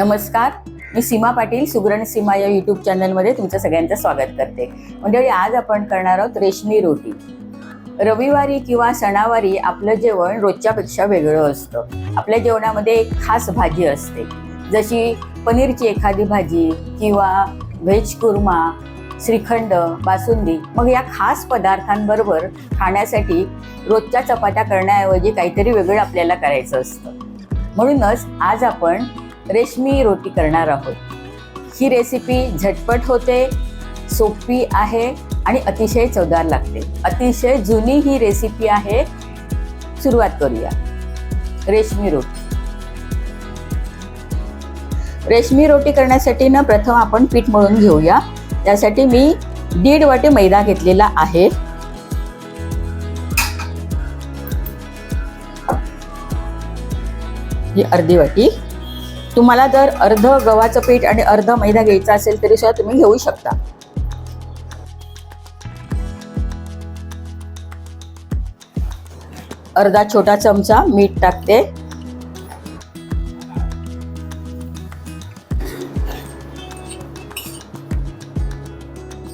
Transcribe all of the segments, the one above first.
नमस्कार. मी सीमा पाटील सुगरण सीमा या यूट्यूब चॅनलमध्ये तुमचं सगळ्यांचं स्वागत करते. मंडळी आज आपण करणार आहोत रेशमी रोटी. रविवारी किंवा सणावारी आपलं जेवण रोजच्यापेक्षा वेगळं असतं. आपल्या जेवणामध्ये एक खास भाजी असते. जशी पनीरची एखादी भाजी किंवा व्हेज कुर्मा श्रीखंड बासुंदी मग या खास पदार्थांबरोबर खाण्यासाठी रोजच्या चपात्या करण्याऐवजी काहीतरी वेगळं आपल्याला करायचं असतं. म्हणूनच आज आपण रेशमी रोटी करणार आहोत. ही रेसिपी झटपट होते सोपी आहे आणि अतिशय चवदार लागते. अतिशय जुनी ही रेसिपी आहे. सुरुवात करूया. रेशमी रोटी. रेशमी रोटी करण्यासाठी ना प्रथम आपण पीठ मळून घेऊया. त्यासाठी मी दीड वाटे मैदा घेतलेला आहे. ही अर्धी वाटी. तुम्हाला जर अर्ध गव्हाचं पीठ आणि अर्ध मैदा घ्यायचा असेल तरी सुद्धा तुम्ही घेऊ शकता. अर्धा छोटा चमचा मीठ टाकते.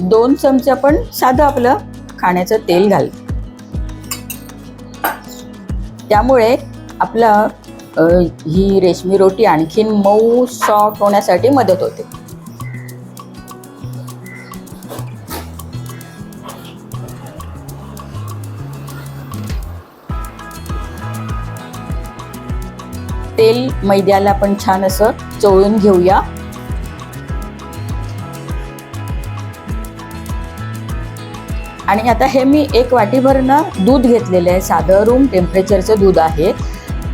दोन चमचे आपण साधं आपलं खाण्याचं तेल घाल. त्यामुळे आपलं ही रेशमी रोटी आणखीन मऊ सॉफ्ट होण्यासाठी मदत होते. तेल मैद्याला आपण छान असं चोळून घेऊया. आणि आता हे मी एक वाटीभर ना दूध घेतलेलं आहे. साधं रूम टेम्परेचरचं दूध आहे.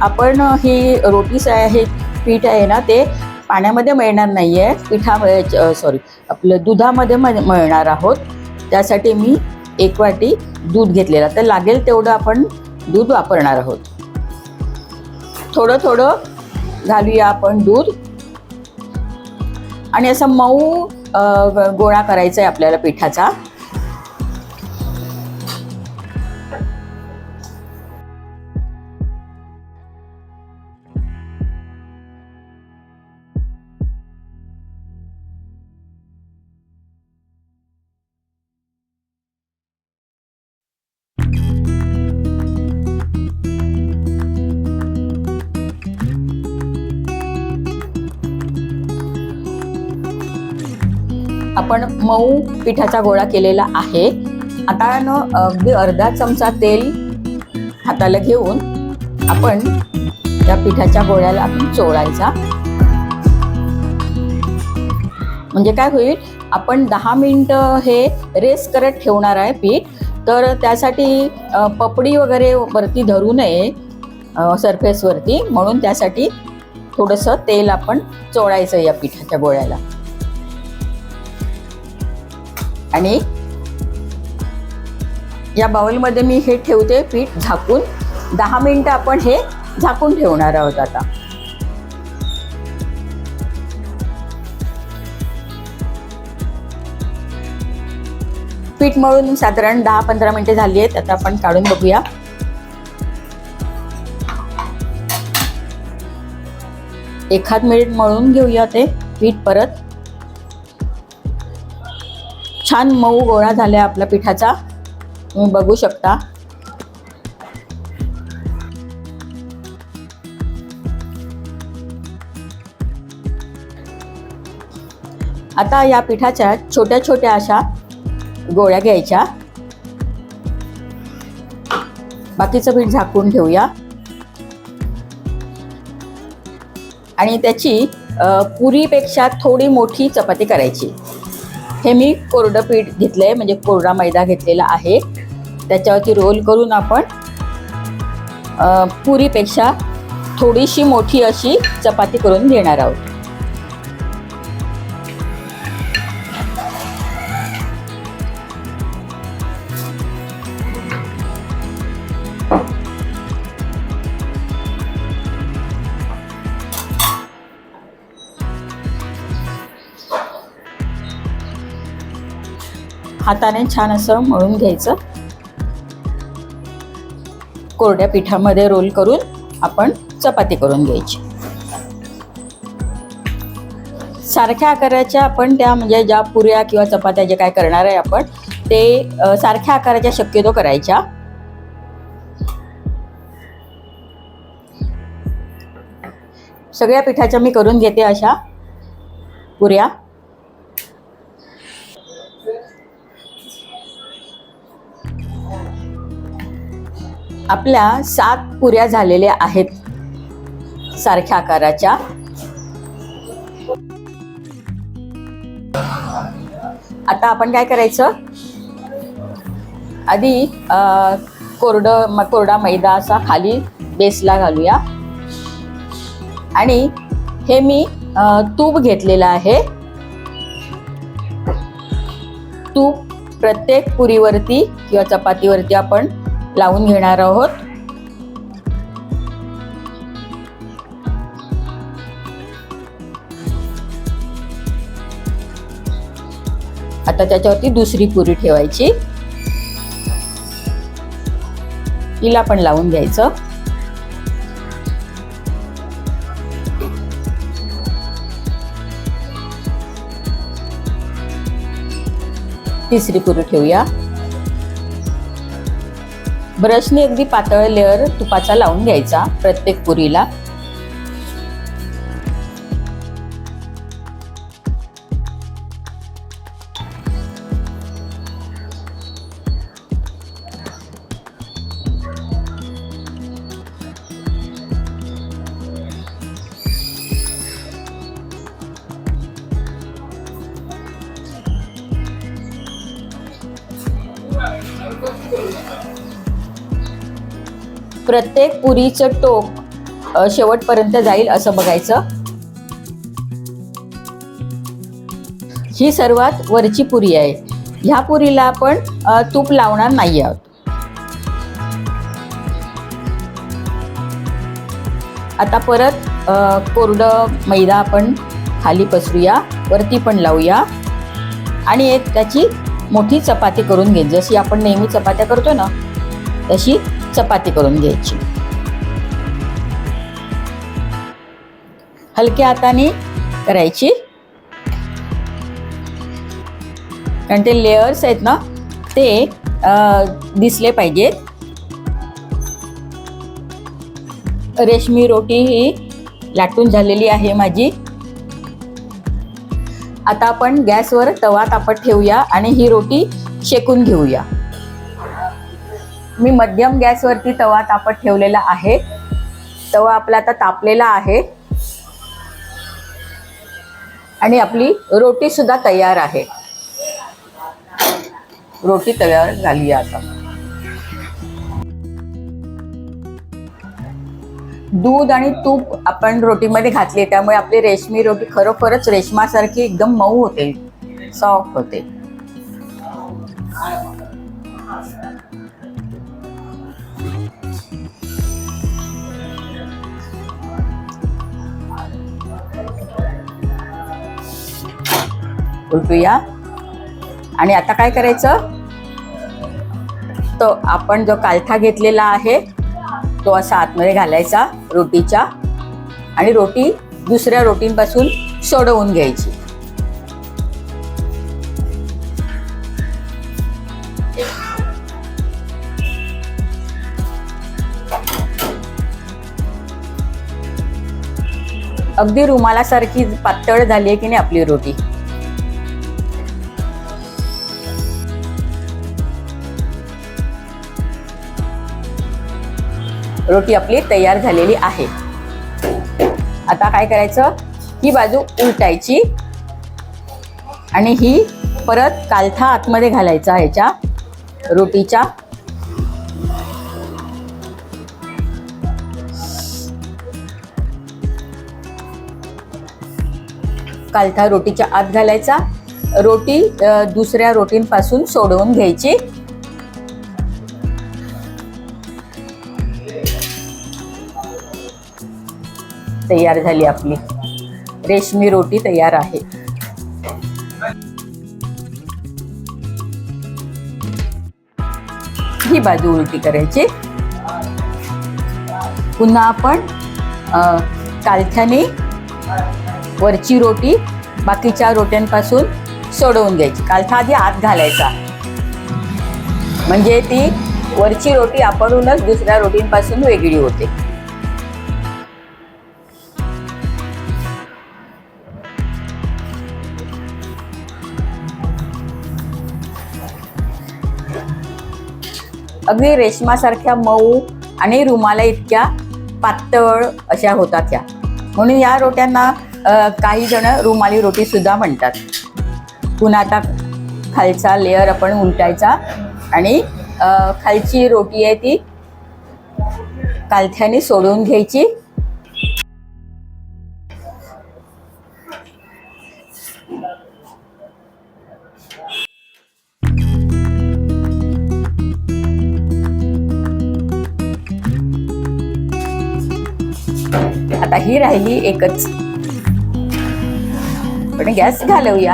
आपण ही रोटी आहे पीठ आहे ना ते पाण्यामध्ये मळणार नाही आहे पिठा सॉरी आपलं दुधामध्ये मळणार आहोत. त्यासाठी मी एक वाटी दूध घेतलेला. तर लागेल तेवढं आपण दूध वापरणार आहोत. थोडं थोडं घालूया आपण दूध. आणि असं मऊ गोळा करायचा आहे आपल्याला पिठाचा. आपण मऊ पिठाचा गोळा केलेला आहे. आता न अगदी अर्धा चमचा तेल हाताला घेऊन आपण त्या पिठाच्या गोळ्याला आपण चोळायचा. म्हणजे काय होईल आपण दहा मिनटं हे रेस करत ठेवणार आहे पीठ. तर त्यासाठी पपडी वगैरे वरती धरू नये सरफेसवरती म्हणून त्यासाठी थोडंसं तेल आपण चोळायचं या पिठाच्या गोळ्याला. आणि या बाउलमध्ये मी हे ठेवते पीठ झाकून. दहा मिनिटं आपण हे झाकून ठेवणार आहोत आता. पीठ मळून साधारण दहा पंधरा मिनिटं झाली आहेत. आता आपण काढून बघूया. एखाद मिनिट मळून घेऊया ते पीठ परत. छान मऊ गोळा झाला आपल्या पिठाचा. तुम्ही बघू शकता. आता या पिठाच्या छोट्या छोट्या अशा गोळ्या घ्यायच्या. बाकीचं पीठ झाकून ठेवूया. आणि त्याची पुरीपेक्षा थोडी मोठी चपाती करायची. हे मी कोरडं पीठ घेतलं आहे म्हणजे कोरडा मैदा घेतलेला आहे. त्याच्यावरती रोल करून आपण पुरीपेक्षा थोडीशी मोठी अशी चपाती करून घेणार आहोत. हाताने छान असं मळून घ्यायचं. कोरड्या पिठामध्ये रोल करून आपण चपाती करून घ्यायची. सारख्या आकाराच्या आपण त्या म्हणजे ज्या पुऱ्या किंवा चपात्या जे काय करणार आहे आपण ते सारख्या आकाराच्या शक्यतो करायच्या. सगळ्या पिठाच्या मी करून घेते अशा पुऱ्या. आपल्या सात पुऱ्या झालेल्या आहेत. सारख्या आकाराच्या. आता आपण काय करायचं? आधी कोरड कोरडा मैदा असा खाली बेसला घालूया. आणि हे मी तूप घेतलेलं आहे. तूप प्रत्येक पुरीवरती किंवा चपातीवरती आपण लावून घेणार आहोत. आता त्याच्यावरती दुसरी पुरी ठेवायची. तिला पण लावून घ्यायचं. तिसरी पुरी ठेवूया. ब्रशने अगदी पातळ लेअर तुपाचा लावून घ्यायचा प्रत्येक पुरीला. प्रत्येक पुरीचं टोक शेवटपर्यंत जाईल असं बघायचं. ही सर्वात वरची पुरी आहे. ह्या पुरीला आपण तूप लावणार नाही आहोत. आता परत कोरडं मैदा आपण खाली पसरूया वरती पण लावूया. आणि एक त्याची मोठी चपाती करून घे जशी आपण नेहमी चपात्या करतो ना तशी चपाती करून घ्यायची. हलक्या हाताने करायची. कारण ते लेयर्स आहेत ना ते दिसले पाहिजेत. रेशमी रोटी ही लाटून झालेली आहे माझी. आता आपण गॅसवर तवा तापत ठेवूया आणि ही रोटी शेकून घेऊया. मी मध्यम गॅसवरती तवा तापत ठेवलेला आहे. तवा आपला आता तापलेला आहे. आणि आपली रोटी सुद्धा तयार आहे. रोटी तयार झाली आहे आता. दूध आणि तूप आपण रोटीमध्ये घातले त्यामुळे आपली रेशमी रोटी खरोखरच रेशमासारखी एकदम मऊ होते सॉफ्ट होते. उलटूया. आणि आता काय करायचं? तो आपण जो कालथा घेतलेला आहे तो असा आतमध्ये घालायचा रोटीच्या. आणि रोटी दुसऱ्या रोटींपासून सोडवून घ्यायची. अगदी रुमालासारखी पातळ झाली आहे की नाही आपली रोटी? रोटी आपली तयार झालेली आहे. आता काय करायचं? ही बाजू उलटायची. आणि ही परत कालथा आतमध्ये घालायचा ह्याच्या रोटीच्या. कालथा रोटीच्या आत घालायचा. रोटी दुसऱ्या रोटींपासून सोडवून घ्यायची. तयार झाली आपली. रेशमी रोटी तयार आहे. ही बाजू उलटी करायची. पुन्हा आपण कालथ्याने वरची रोटी बाकीच्या रोट्यांपासून सोडवून घ्यायची. कालथा आधी आत घालायचा. म्हणजे ती वरची रोटी आपणूनच दुसऱ्या रोटींपासून वेगळी होते. अगदी रेशमासारख्या मऊ आणि रुमाला इतक्या पातळ अशा होतात ह्या म्हणून या रोट्यांना काही जण रुमाली रोटी सुद्धा म्हणतात. पुन्हा आता खालचा लेअर आपण उलटायचा आणि खालची रोटी आहे ती कालथ्याने सोडून घ्यायची. आता ही राहिली एकच. पण गॅस घालवूया.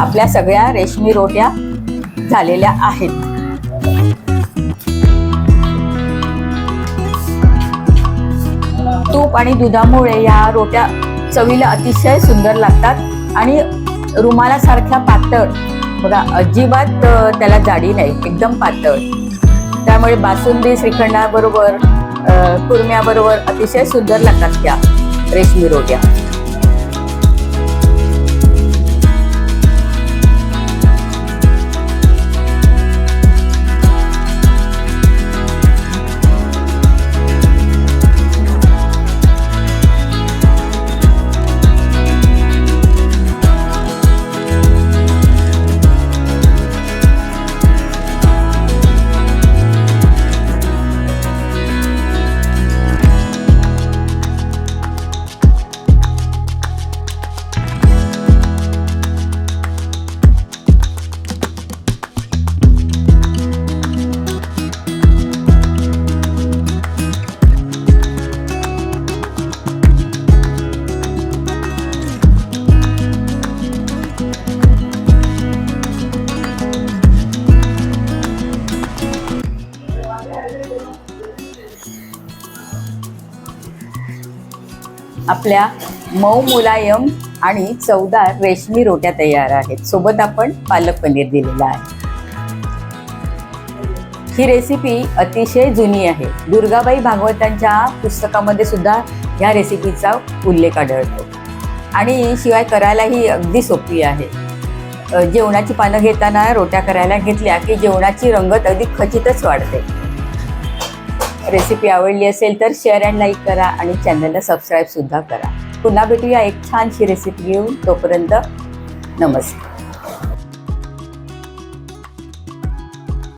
आपल्या सगळ्या रेशमी रोट्या झालेल्या आहेत. तूप आणि दुधामुळे या रोट्या चवीला अतिशय सुंदर लागतात आणि रुमालासारख्या पातळ बघा अजिबात त्याला जाडी नाही एकदम पातळ. त्यामुळे बासुंदी श्रीखंडाबरोबर कुरम्याबरोबर अतिशय सुंदर लागतात त्या रेशमी रोट्या. आपल्या मऊ मुलायम आणि चवदार रेशमी रोट्या तयार आहेत. सोबत आपण पालक पनीर दिलेलं आहे. ही रेसिपी अतिशय जुनी आहे. दुर्गाबाई भागवतांच्या पुस्तकामध्ये सुद्धा ह्या रेसिपीचा उल्लेख आढळतो. आणि शिवाय करायलाही अगदी सोपी आहे. जेवणाची पानं घेताना रोट्या करायला घेतल्या की जेवणाची रंगत अगदी खचितच वाढते. रेसिपी आवडली असेल तर शेअर अँड लाईक करा आणि चॅनलला सबस्क्राईबसुद्धा करा. पुन्हा भेटूया एक छानशी रेसिपी घेऊन. तोपर्यंत नमस्कार.